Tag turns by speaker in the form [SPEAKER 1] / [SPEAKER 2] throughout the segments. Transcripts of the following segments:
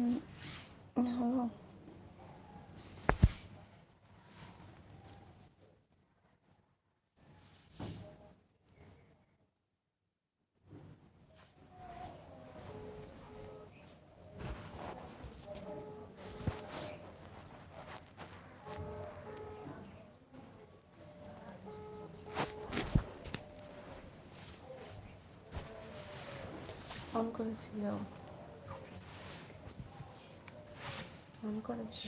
[SPEAKER 1] 음, 음. 안 그러시죠? করেছে।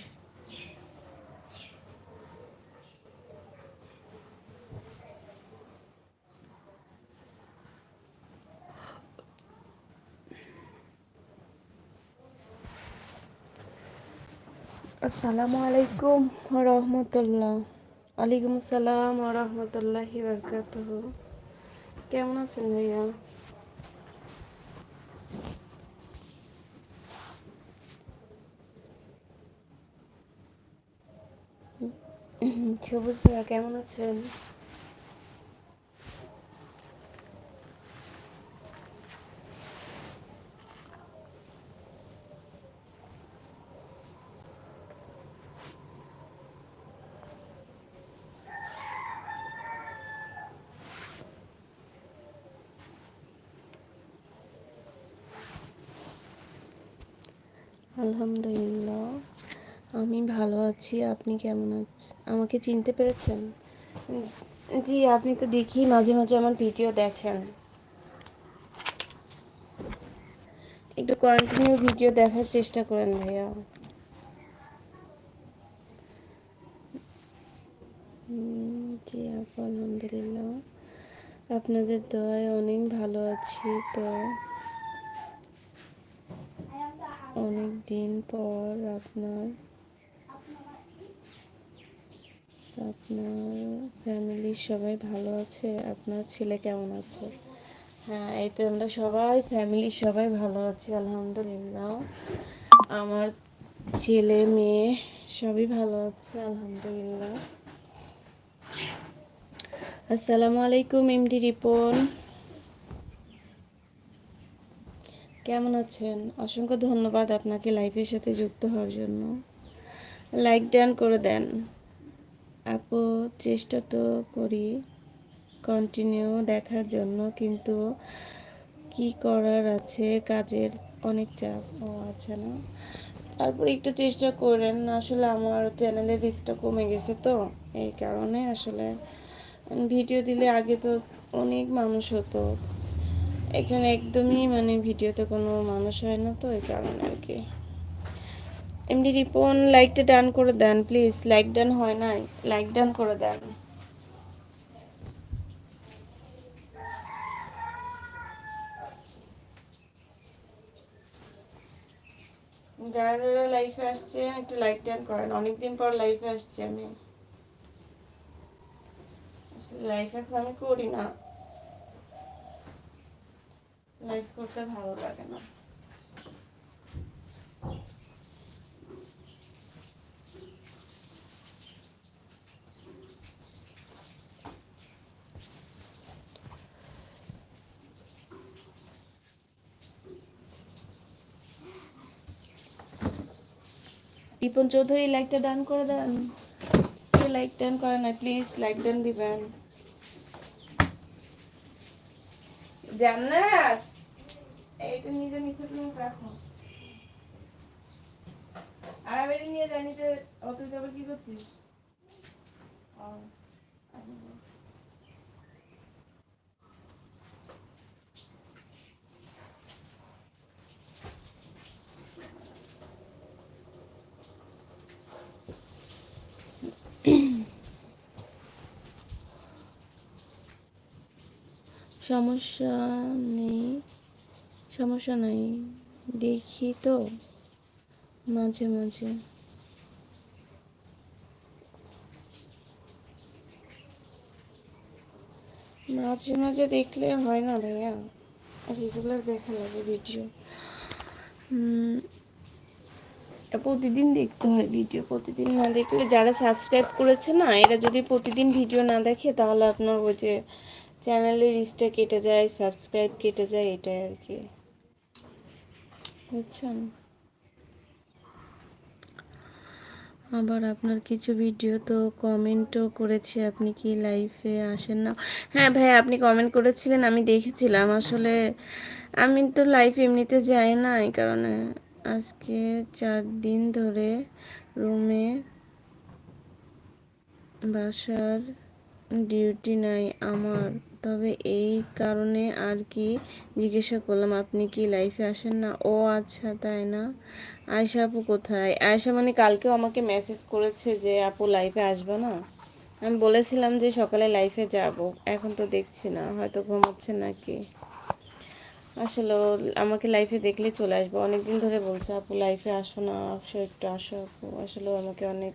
[SPEAKER 1] আসসালামু আলাইকুম রহমতুল্লাহ ওয়ালাইকুম আসসালাম রহমতুল্লাহি বরকাতুহ কেমন আছেন ভাইয়া? সবুজ ভাইয়া কেমন আছেন? আলহামদুলিল্লাহ। আমি ভালো আছি, আপনি কেমন আছেন আমাকে চিনতে পেরেছেন? জি, আপনি তো দেখি মাঝে মাঝে আমার ভিডিও দেখেন। একটু কন্টিনিউ ভিডিও দেখার চেষ্টা করেন ভাইয়া। জি আপু আলহামদুলিল্লাহ। আপনাদের দয়ায় অনেক ভালো আছি তো। অনেক দিন পর আপনার আপনার ফ্যামিলির সবাই ভালো আছে? আপনার ছেলে কেমন আছে? হ্যাঁ এই তো আমরা সবাই ফ্যামিলির সবাই ভালো আছি, আলহামদুলিল্লাহ। আমার ছেলে, মেয়ে সবই ভালো আছে, আলহামদুলিল্লাহ। আসসালামু আলাইকুম, এমডি রিপন। কেমন আছেন? অসংখ্য ধন্যবাদ আপনাকে লাইফের সাথে যুক্ত হওয়ার জন্য। লাইক ডান করে দেন। আপু, চেষ্টা তো করি কন্টিনিউ দেখার জন্য, কিন্তু কি করার আছে? কাজের অনেক চাপ। ও আচ্ছা না। তারপর একটু চেষ্টা করেন। আসলে আমার চ্যানেলের রিচটা কমে গেছে তো, এই কারণে আসলে ভিডিও দিলে আগে তো অনেক মানুষ হতো। এখানে একদমই মানে ভিডিওতে কোনো মানুষ হয় না তো, এই কারণে আর কি। এমনি রিপন লাইকটা ডান করে দেন প্লিজ লাইক ডান হয় নাই লাইক ডান করে দেন। যারা যারা লাইফে আসছেন, একটু লাইক ডান করেন। অনেকদিন পর লাইফে আসছি আমি। লাইফ এখন আমি করি না। লাইফ করতে ভালো লাগে না। রিপন চৌধুরী লাইকটা ডান করে দেন। লাইক ডান করে না প্লিজ লাইক ডান দিবেন। জান্নাত! এইটা নিজে নিচে তুমি রাখো। আর আমি নিয়ে জানি যে ও তুই তো আবার কি করছিস? ও, সমস্যা নেই, সমস্যা নাই। দেখি তো, মাঝে মাঝে। মাঝে মাঝে দেখলে হয় না ভাইয়া? রেগুলার দেখা লাগে ভিডিও প্রতিদিন দেখতে হয় ভিডিও প্রতিদিন না দেখলে যারা সাবস্ক্রাইব করেছে না, এরা যদি প্রতিদিন ভিডিও না দেখে, তাহলে আপনার ওই যে চ্যানেলের রিচটা কেটে যায় সাবস্ক্রাইব কেটে যায়, এটাই আর কি। বুঝছেন? আবার আপনার কিছু ভিডিও তো কমেন্টও করেছি, আপনি কি লাইফে আসেন না? হ্যাঁ ভাই, আপনি কমেন্ট করেছিলেন, আমি দেখেছিলাম। আসলে আমি তো লাইফ এমনিতে যাই না, এই কারণে। আজকে চার দিন ধরে রুমে বাসার ডিউটি নাই আমার। তবে এই কারণে আর কি জিজ্ঞাসা করলাম, আপনি কি লাইফে আসেন না? ও আচ্ছা তাই না? আয়সা আপু কোথায়? আয়সা মানে কালকেও আমাকে মেসেজ করেছে যে, আপু লাইফে আসবে না? আমি বলেছিলাম যে, সকালে লাইফে যাব। এখন তো দেখছি না, হয়তো ঘুমাচ্ছে নাকি। আসলে আমাকে লাইফে দেখলে চলে আসব। অনেকদিন ধরে বলছে, আপু লাইফে আসো না, আসো, একটু আসো আপু। আসলে আমাকে অনেক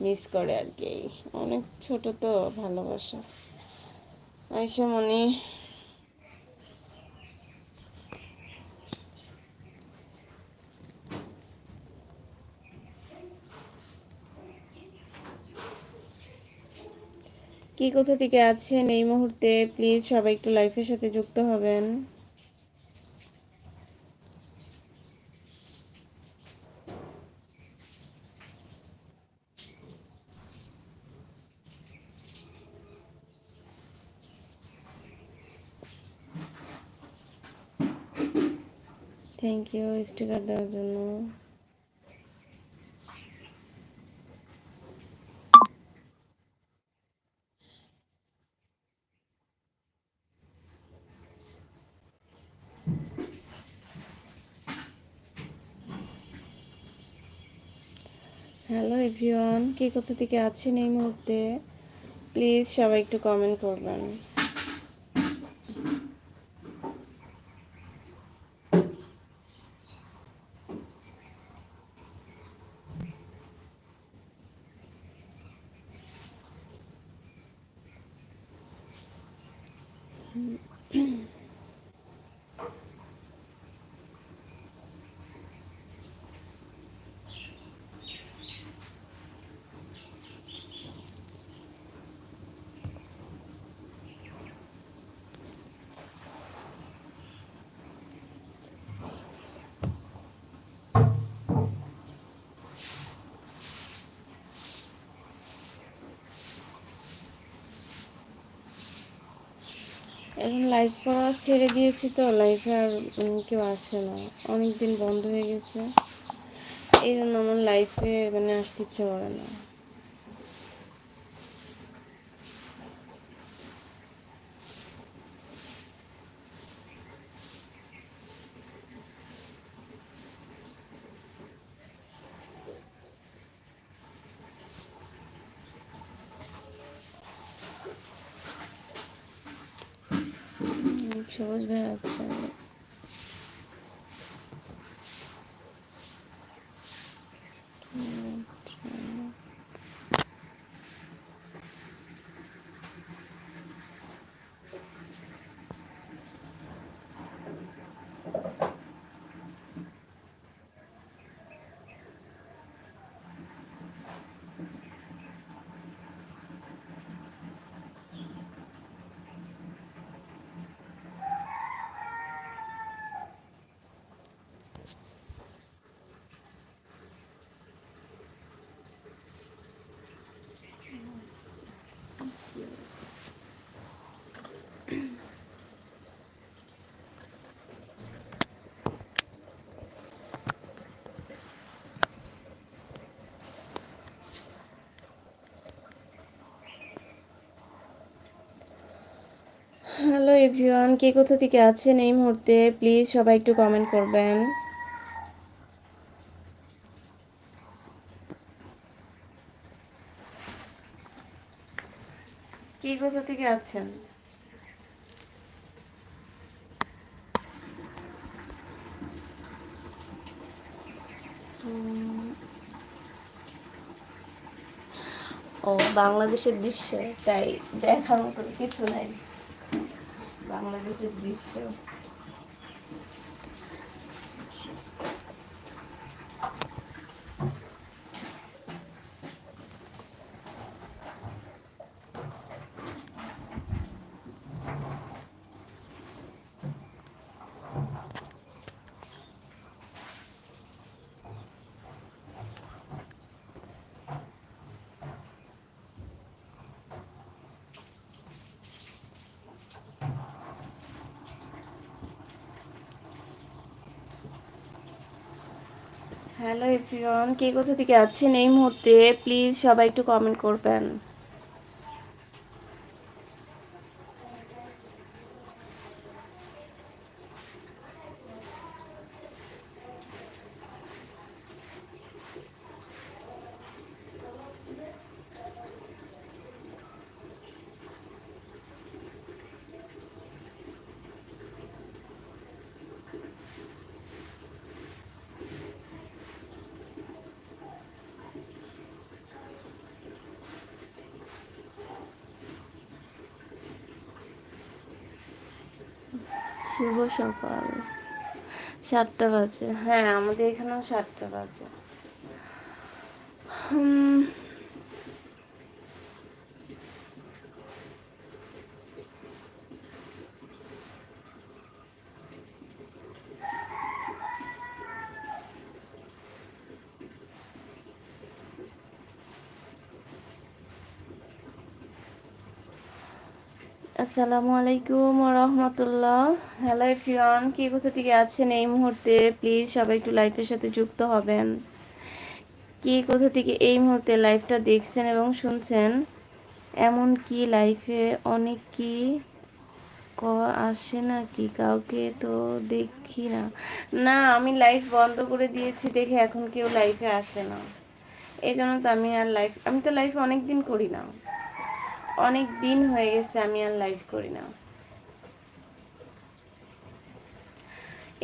[SPEAKER 1] মিস করে আর কি অনেক ছোট তো, ভালোবাসা। আয়সা মনি। কি কোথা থেকে আছেন এই মুহূর্তে? প্লিজ সবাই একটু লাইফের সাথে যুক্ত হবেন। থ্যাংক ইউ স্টিকার দেওয়ার জন্য হ্যালো এভরিওয়ান কে কোথা থেকে আছেন এই মুহূর্তে? প্লিজ সবাই একটু কমেন্ট করবেন। Ooh. এখন লাইভ করা ছেড়ে দিয়েছি তো লাইভে আর কেউ আসে না। অনেক দিন বন্ধ হয়ে গেছে। এই জন্য আমার লাইফে মানে আসতে ইচ্ছে করে না। সবুজ ভাই আচ্ছা হ্যালো এভরিওয়ান, কে কোথা থেকে আছেন এই মুহূর্তে? প্লিজ সবাই একটু কমেন্ট করবেন। কে কোথা থেকে আছেন? ও, বাংলাদেশের দৃশ্য, তাই দেখার মতো কিছু নাই। বাংলাদেশের দৃশ্য। হ্যালো এভরিওয়ান কে কোথা থেকে আছেন এই মুহূর্তে? প্লিজ সবাই একটু কমেন্ট করবেন। শুভ সকাল। সাতটা বাজে। হ্যাঁ আমাদের এখানেও সাতটা বাজে। আসসালামু আলাইকুম রহমতুল্লাহ হ্যালো এভরিওয়ান, কে কোথা থেকে আছেন এই মুহূর্তে? প্লিজ সবাই একটু লাইফের সাথে যুক্ত হবেন। কে কোথা থেকে এই মুহূর্তে লাইভটা দেখছেন এবং শুনছেন? এমন কি লাইফে অনেক কি ক- আসে না কি কাউকে তো দেখি না। না, আমি লাইভ বন্ধ করে দিয়েছি দেখে এখন কেউ লাইভে আসে না। এই জন্য তো আমি আর লাইভ আমি তো লাইভ অনেক দিন করি না। অনেক দিন হয়ে গেছে, আমি আর লাইভ করি না।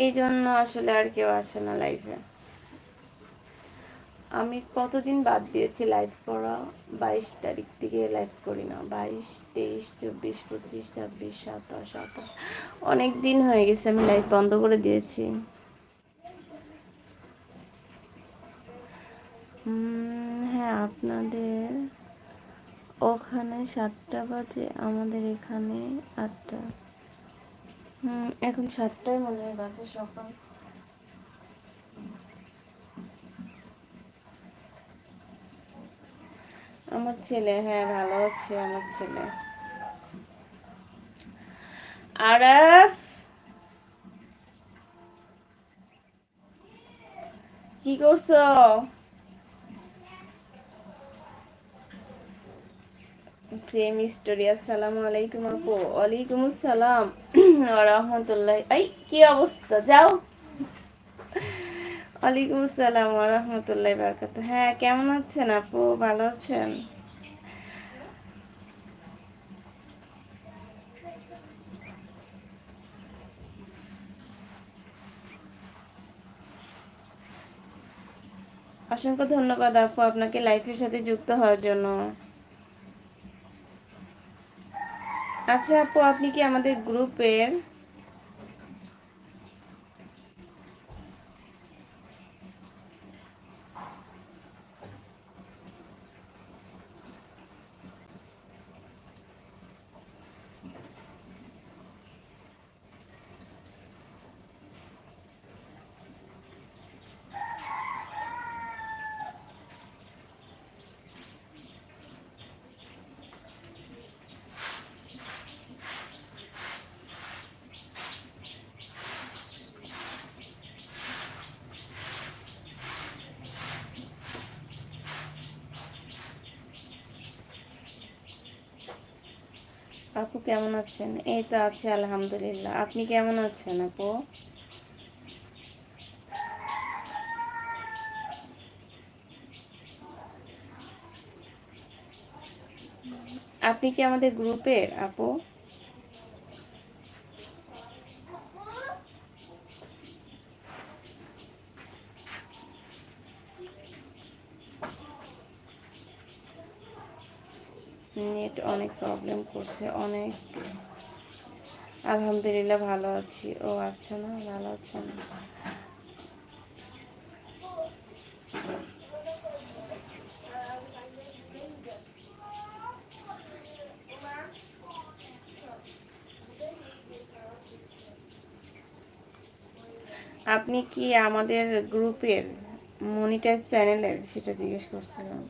[SPEAKER 1] এই জন্য আসলে আর কেউ আসে না লাইভে আমি কতদিন বাদ দিয়েছি লাইভ করা? বাইশ তারিখ থেকে লাইভ করি না। বাইশ, তেইশ, চব্বিশ, পঁচিশ, ছাব্বিশ, সাতাশ, আঠাশ। অনেক দিন হয়ে গেছে, আমি লাইভ বন্ধ করে দিয়েছি। হ্যাঁ আপনাদের ওখানে সাতটা বাজে, আমাদের এখানে আটটা। হুম, এখন সাতটায় মনে হয় বাজে সকাল। আমার ছেলে হ্যাঁ ভালো আছে আমার ছেলে। আরাফ! কি করছ? প্রেম স্টোরি আসসালামু আলাইকুম আপু। ওয়ালাইকুম আসসালাম। রহমতুল্লাহ। এই, কি অবস্থা? যাও। ওয়ালাইকুম আসসালাম রহমতুল্লাহ বারকাত হ্যাঁ কেমন আছেন আপু? ভালো আছেন? অসংখ্য ধন্যবাদ আপু আপনাকে লাইফের সাথে যুক্ত হওয়ার জন্য। আচ্ছা আপু আপনি কি আমাদের গ্রুপের আপু কেমন আছেন? এই তো আছি, আলহামদুলিল্লাহ। আপনি কেমন আছেন আপু? আপনি কি আমাদের গ্রুপের আপু নেট অনেক প্রবলেম করছে, অনেক। আলহামদুলিল্লাহ ভালো আছি। ও আচ্ছা না, ভালো আছে না। আপনি কি আমাদের গ্রুপের মনিটাইজ প্যানেলের, সেটা জিজ্ঞেস করছিলাম।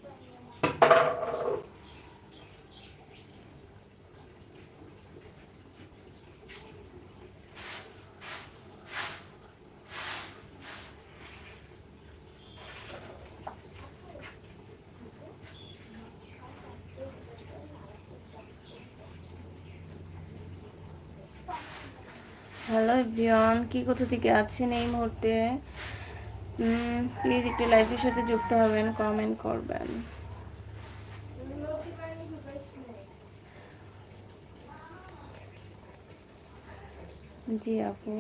[SPEAKER 1] হ্যালো এভরিওয়ান, কি কোথা থেকে আছেন এই মুহূর্তে? প্লিজ একটু লাইভের সাথে যুক্ত হবেন কমেন্ট করবেন। জি আপু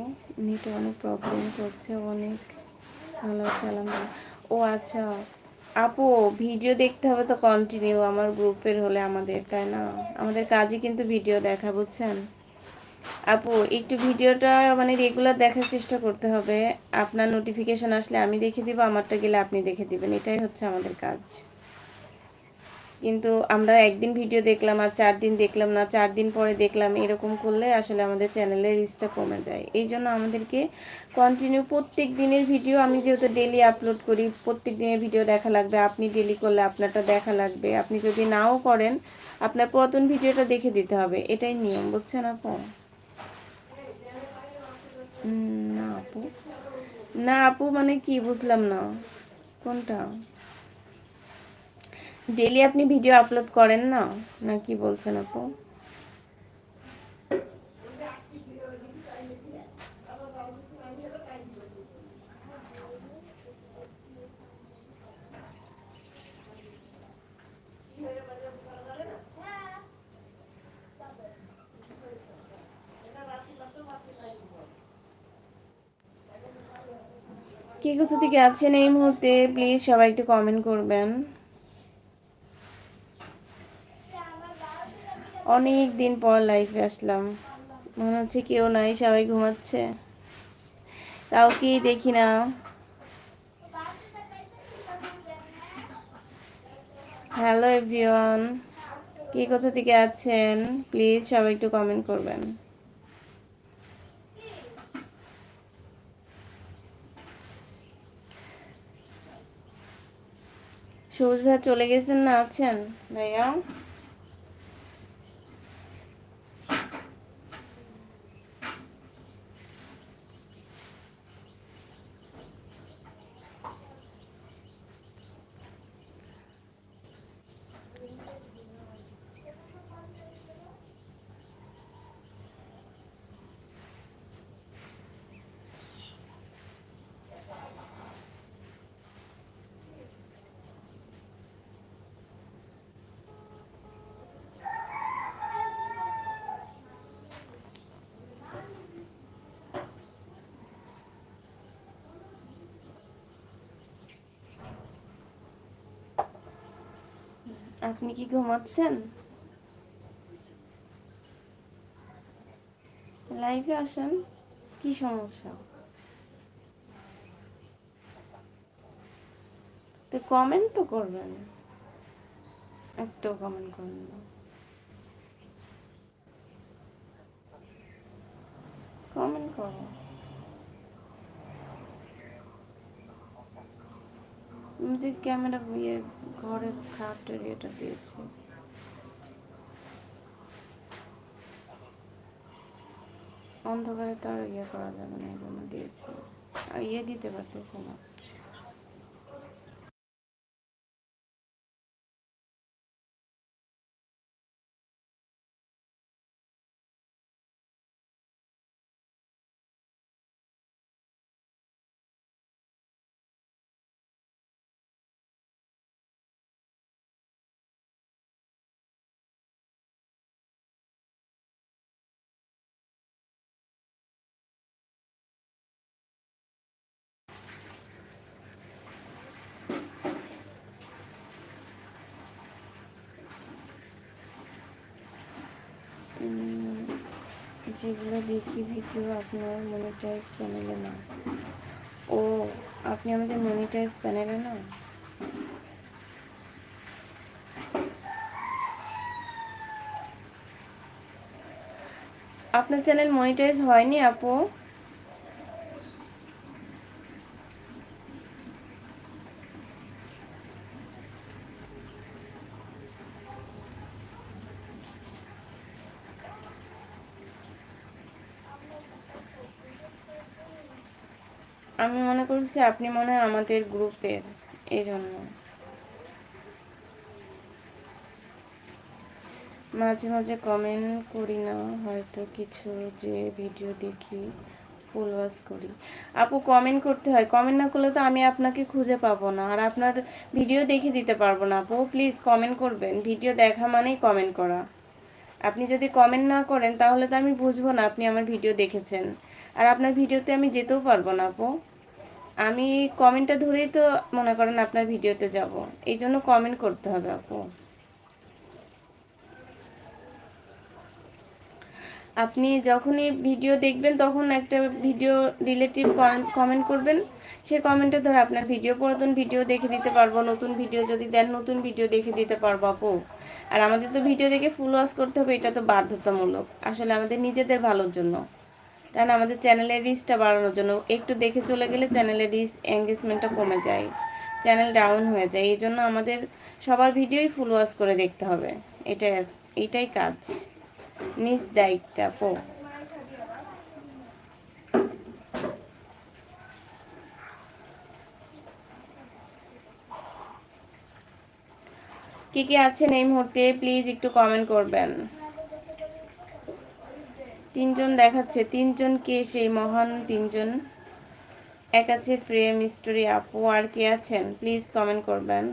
[SPEAKER 1] নেটে অনেক প্রবলেম করছে, অনেক। ভালো আছে ও আচ্ছা। আপু ভিডিও দেখতে হবে তো কন্টিনিউ আমার গ্রুপের হলে আমাদের, তাই না? আমাদের কাজই কিন্তু ভিডিও দেখা, বুঝছেন? আপু একটু ভিডিওটা মানে রেগুলার দেখার চেষ্টা করতে হবে। আপনার নোটিফিকেশন আসলে আমি দেখে দিব আমারটা গেলে আপনি দেখে দিবেন। এটাই হচ্ছে আমাদের কাজ। কিন্তু আমরা একদিন ভিডিও দেখলাম আর চার দিন দেখলাম না চার দিন পরে দেখলাম এরকম করলে আসলে আমাদের চ্যানেলের রিচটা কমে যায়। এই জন্য আমাদেরকে কন্টিনিউ প্রত্যেক দিনের ভিডিও আমি যেহেতু ডেলি আপলোড করি প্রত্যেক দিনের ভিডিও দেখা লাগবে আপনি ডেলি করলে আপনারটা দেখা লাগবে। আপনি যদি নাও করেন আপনার প্রথম ভিডিওটা দেখে দিতে হবে। এটাই নিয়ম বুঝছেন আপু? উম, না আপু। না আপু মানে কি বুঝলাম না। কোনটা? ডেলি আপনি ভিডিও আপলোড করেন না? না কি বলছেন আপু? কি কোথা থেকে আছেন এই মুহূর্তে? প্লিজ সবাই একটু কমেন্ট করবেন। অনেক দিন পর লাইফে আসলাম। মনে হচ্ছে কেউ নাই, সবাই ঘুমাচ্ছে। কাউকে দেখি না। হ্যালো এভরিওয়ান কে কোথা থেকে আছেন? প্লিজ সবাই একটু কমেন্ট করবেন। সবুজ ভাইয়া চলে গেছেন না আছেন? ভাইয়া? আপনি কি ঘুমাচ্ছেন? লাইভে আসেন, কি সমস্যা? তো কমেন্ট তো করবেন, একটাও কমেন্ট করবেন কমেন্ট করো। আমি যে ক্যামেরা ইয়ে ঘরের খাটের ইয়েটা দিয়েছি। অন্ধকারে তো আর ইয়ে করা যাবে না এই জন্য দিয়েছি। আর ইয়ে দিতে পারতেছি না। যেগুলো দেখি ভিডিও আপনার মনিটাইজ প্যানেলে না। ও, আপনি আমাদের মনিটাইজ প্যানেলে না? আপনার চ্যানেল মনিটাইজ হয়নি আপু। আমি মনে করছি আপনি মনে হয় আমাদের গ্রুপের এই জন্য মাঝে মাঝে কমেন্ট করি না, হয়তো কিছু যে ভিডিও দেখি ফুল ওয়াশ করি। আপু কমেন্ট করতে হয় কমেন্ট না করলে তো আমি আপনাকে খুঁজে পাবো না, আর আপনার ভিডিও দেখে দিতে পারব না আপু। প্লিজ কমেন্ট করবেন ভিডিও দেখা মানেই কমেন্ট করা। আপনি যদি কমেন্ট না করেন, তাহলে তো আমি বুঝব না আপনি আমার ভিডিও দেখেছেন। আর আপনার ভিডিওতে আমি যেতেও পারব না আপু। আমি কমেন্টটা ধরেই তো মনে করেন আপনার ভিডিওতে যাব। এই জন্য কমেন্ট করতে হবে আপু। আপনি যখনই ভিডিও দেখবেন, তখন একটা ভিডিও রিলেটিভ কমেন্ট করবেন। সেই কমেন্টে ধরে আপনার ভিডিও পুরাতন ভিডিও দেখে দিতে পারব, নতুন ভিডিও যদি দেন, নতুন ভিডিও দেখে দিতে পারব আপু। আর আমাদের তো ভিডিও দেখে ফুল ওয়াশ করতে হবে, এটা তো বাধ্যতামূলক। আসলে আমাদের নিজেদের ভালোর জন্য। না আমাদের চ্যানেলের রিচটা বাড়ানোর জন্য একটু দেখে চলে গেলে চ্যানেলের রিচ এঙ্গেজমেন্টটা কমে যায় চ্যানেল ডাউন হয়ে যায়। এই জন্য আমাদের সবার ভিডিওই ফুল ওয়াশ করে দেখতে হবে। এটাই এটাই কাজ। নিজ দায়িত্ব, আপু। কি কি আছেন এই মুহূর্তে প্লিজ একটু কমেন্ট করবেন। তিনজন দেখাচ্ছে, তিনজন কে সেই মহান তিনজন? এক আছে ফ্রেম স্টোরি আপু, আর কে আছেন? প্লিজ কমেন্ট করবেন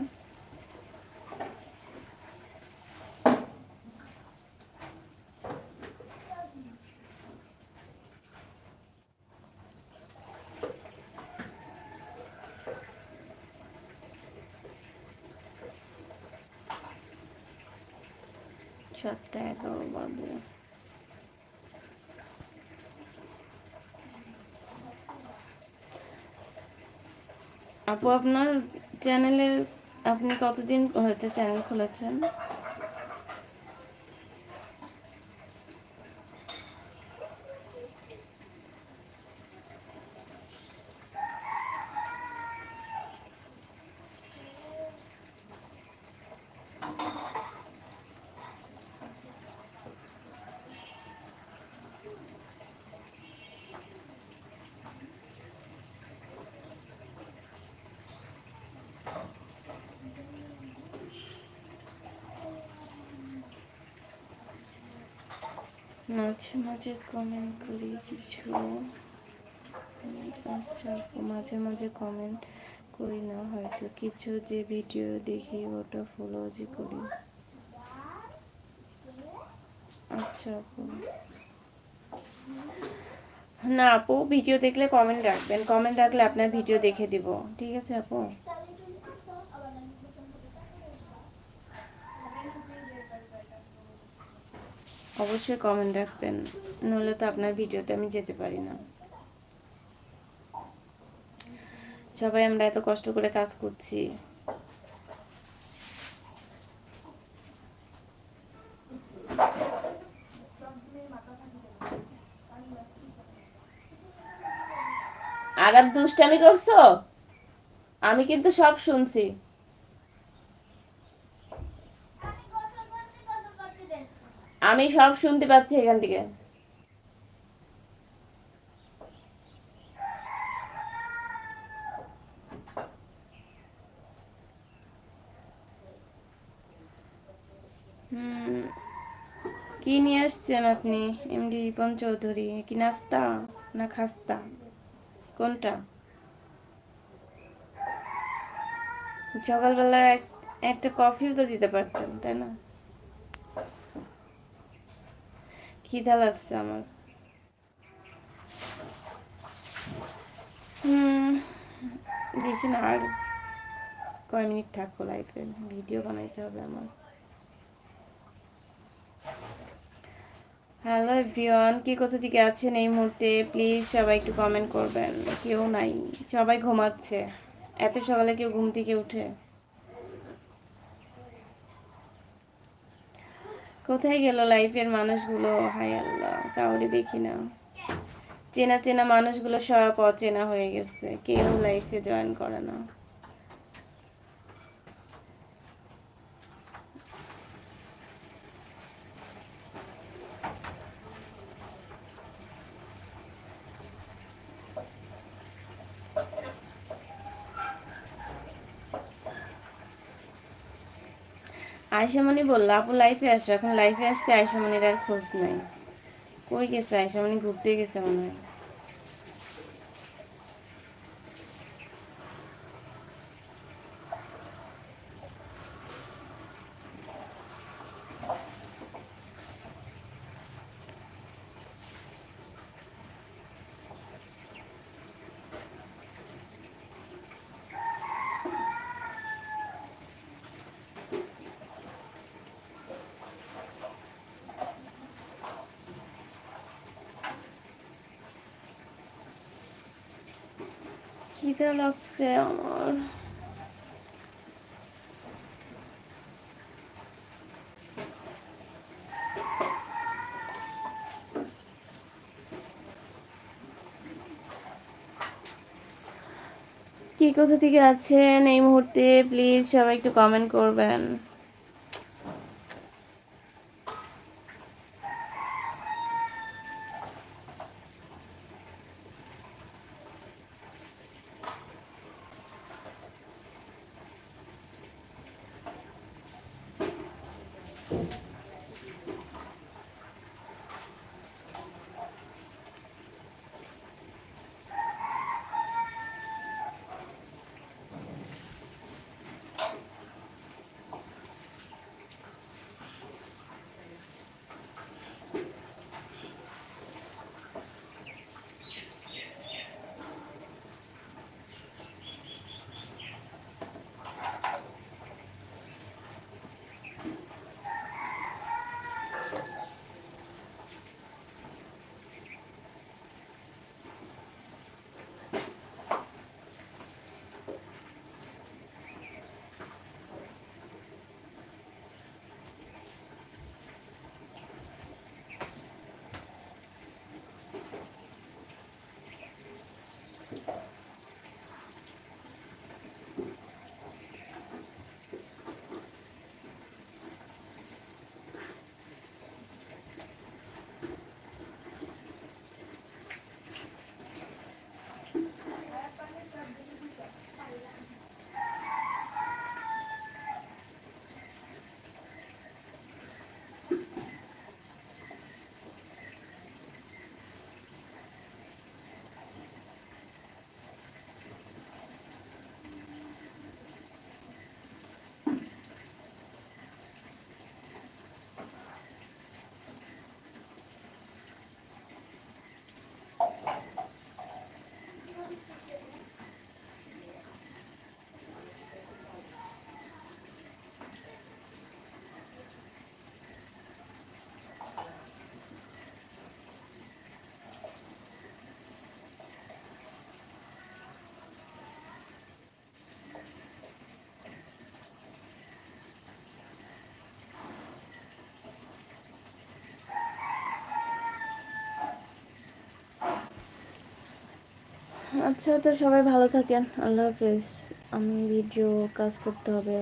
[SPEAKER 1] সাতটা এগারো বাজে আপু আপনার চ্যানেলের আপনি কতদিন হয়েছে চ্যানেল খুলেছেন? মাঝে মাঝে কমেন্ট করি কিছু। আচ্ছা মাঝে মাঝে কমেন্ট করি না, হয়তো কিছু যে ভিডিও দেখি ওটা ফলো যে করি। আচ্ছা আপু। না আপু ভিডিও দেখলে কমেন্ট রাখবেন। কমেন্ট রাখলে আপনার ভিডিও দেখে দিব। ঠিক আছে আপু? অবশ্যই কমেন্ট রাখবেন, নইলে তো আপনার ভিডিওতে আমি যেতে পারি না। সবাই আমরা এত কষ্ট করে কাজ করছি। আগার দুষ্টামি করছ? আমি কিন্তু সব শুনছি। আমি সব শুনতে পাচ্ছি এখান থেকে। কি নিয়ে আসছেন আপনি? এমডি রিপন চৌধুরী, কি নাস্তা না খাস্তা? কোনটা? সকালবেলা একটা কফিও তো দিতে পারতেন, তাই না? খিদা লাগছে আমার। হুম, বেশি না, আর কয় মিনিট থাকব লাইফে ভিডিও বানাইতে হবে আমার। হ্যালো এভরিওয়ান কি কোথা থেকে আছেন এই মুহূর্তে? প্লিজ সবাই একটু কমেন্ট করবেন। কেউ নাই, সবাই ঘুমাচ্ছে। এত সকালে কেউ ঘুম থেকে উঠে। কোথায় গেল লাইফের মানুষগুলো? হাই আল্লাহ, কাউরে দেখি না। চেনা চেনা মানুষগুলো সব অচেনা হয়ে গেছে। কেউ লাইফে জয়েন করে না। আয়সামণি বলল, আপু লাইফে আসো। এখন লাইফে আসছে, আয়সামণির আর খোঁজ নাই। কই গেছে? আয়সামণি ঘুরতে গেছে মনে হয়। খিদে লাগছে আমার। কি কোথা থেকে আছেন এই মুহূর্তে? প্লিজ সবাই একটু কমেন্ট করবেন। আচ্ছা তো সবাই ভালো থাকেন। আল্লাহ হাফিজ। আমি ভিডিও কাজ করতে হবে।